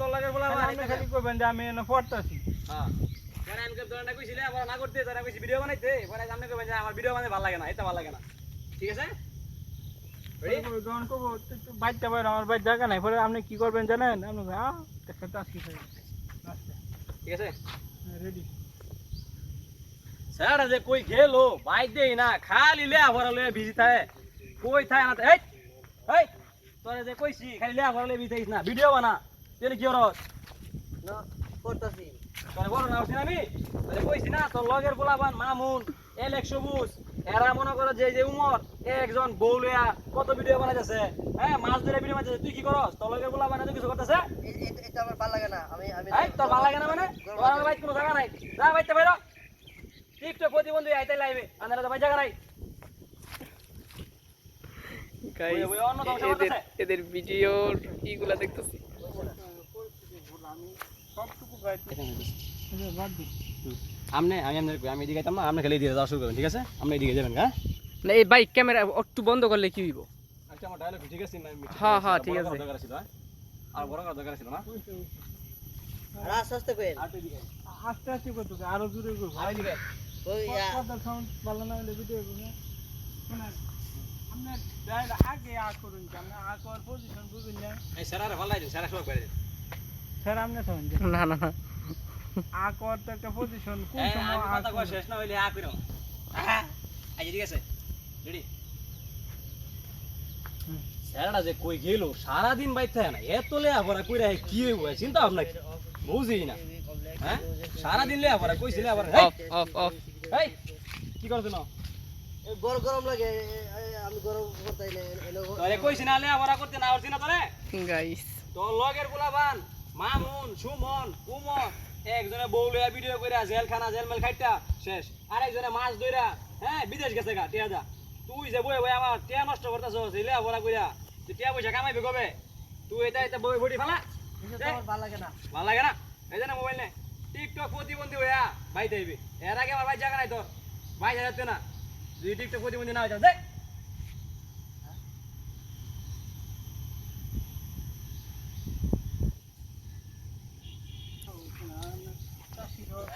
তোর লাগে বলা আমার আপনি খালি কইবেন যে আমি এনে পড়তাছি। হ্যাঁ। কেন আমি তোর না কইছিলে আবার না করতে তারা কইছি ভিডিও বানাইতে পরে আপনি কইবেন যে আমার ভিডিও বানাইতে ভালো লাগে না এটা ভালো লাগে না। ঠিক আছে? বাইরটা বাইরে আমার বাইর জায়গা নাই পরে আপনি কি করবেন জানেন? আপনি ঠিক আছে? রেডি স্যার যে কই গেল বাইক দেই না খালি লে ভরা লয়ে বিজি থাকে। কই থাকে না এই এই তোরে যে কইছি খালি লে ভরা লয়ে বিজি থাকিস না ভিডিও বানা। তুই কি করস না করতাছি তোরে বড় না হইছি না আমি তোরে কইছি না তোর লগের মামুন এলেক সবুজ এরা মনে করো যে যে উমর একজন বউলিয়া কত ভিডিও বানাইতেছে হ্যাঁ মাছ ধরে ভিডিও বানাইতেছে তুই কি করস তোর লগের এত কিছু করতেছে এটা আমার ভালো লাগে না আমি আমি এই তোর ভালো লাগে না মানে তোর আমার বাইক কোনো জায়গা নাই যা বাইতে বাইরো টিকটক প্রতিবন্ধী আইতে লাইবে আন্দারে তো বাই জায়গা নাই। এদের ভিডিওর ইগুলা দেখতেছি আমনে আমি আমনে আমি এদিকে না আপনি খালি দিয়ে যাওয়া শুরু করবেন ঠিক আছে? আপনি এদিকে যাবেন হ্যাঁ? না এই বাইক ক্যামেরা একটু বন্ধ করলে কি হইব? আচ্ছা আমার ডায়লগ ঠিক আছে? হ্যাঁ, হ্যাঁ, ঠিক আছে। হ্যাঁ? আর বড় করার দরকার ছিল না? আস্তে আস্তে এদিকে আস্তে আস্তে করতেছে আরও জোরে করব আর এদিকে ওই কথা সাউন্ড ভালো না হলে ভিডিও করব শোনেন আপনি ডাইরেক্ট আগে আ করুন কেন আ করার পজিশন বুঝুন না এই স্যার আরে ভালো লাগছে স্যার সব করে দিন। স্যার আপনি থামেন না না না আ করার তো একটা পজিশন কোন সময় আ কথা কই শেষ না হইলে আ কইরো আই ঠিক আছে রেডি স্যারটা যে কই গেল সারা দিন বাইতে না এত লে আবার কইরা কি হইব চিন্তা ভাবনা কি? বুঝি না হ্যাঁ সারা দিন লে আবার কইছিলে আবার অফ অফ অফ এই কি করছ না এ বড় গরম লাগে এ- এ- আমি গরম করতাই না এলো কইছি না লে আবার করতে না হরছি না তোরে গাইস তোর লগের পোলাবান মামুন সুমন উমর একজনে বউ লইয়া ভিডিও কইরা জেলখানা জেলমেল খাইটা শেষ। আরেকজনে মাছ ধইরা হ্যাঁ বিদেশ গেছে গা টিয়া যা তুই যে বই বই আমার টিয়া নষ্ট করতেছস এলে বলা কইরা। তুই টিয়া পয়সা কামাইবি কবে? তুই এটা এটা বই বডি ফেলা। তো লাগে না। ভালো লাগে না? এই যে না মোবাইল নে। টিকটক প্রতিবন্ধী হইয়া ভাই দেবি এর আগে আমার ভাই জায়গা নাই তোর। ভাই যাচ্ছে না। তুই টিকটক প্রতিবন্ধী না হয়ে যাও দেখ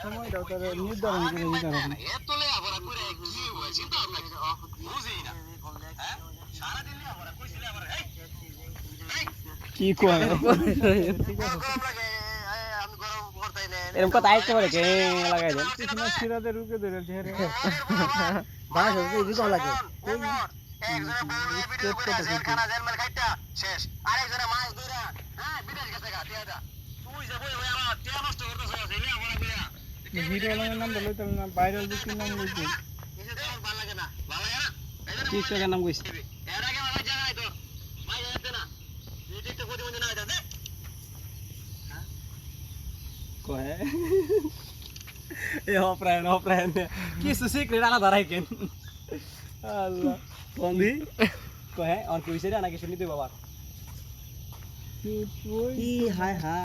সময়টাও তারা নির্ধারণ করে দিতে হবে কি কয় এরকম কথা রুকে ধরে ঢেরে বাস হচ্ছে দিতে লাগে ভিডিও লাগানোর নাম বলে তাহলে না ভাইরাল বিক্রির নাম বলছি। টিকটকের নাম কইছি। কয় এ অপ্রায়ণ অপ্রায়ণ। কিছু সিক্রেট আলাদা রাখেন। আল্লাহ। বন্ধি কয় অন কইছে না কিছু নিতে বাবা হায় হায়।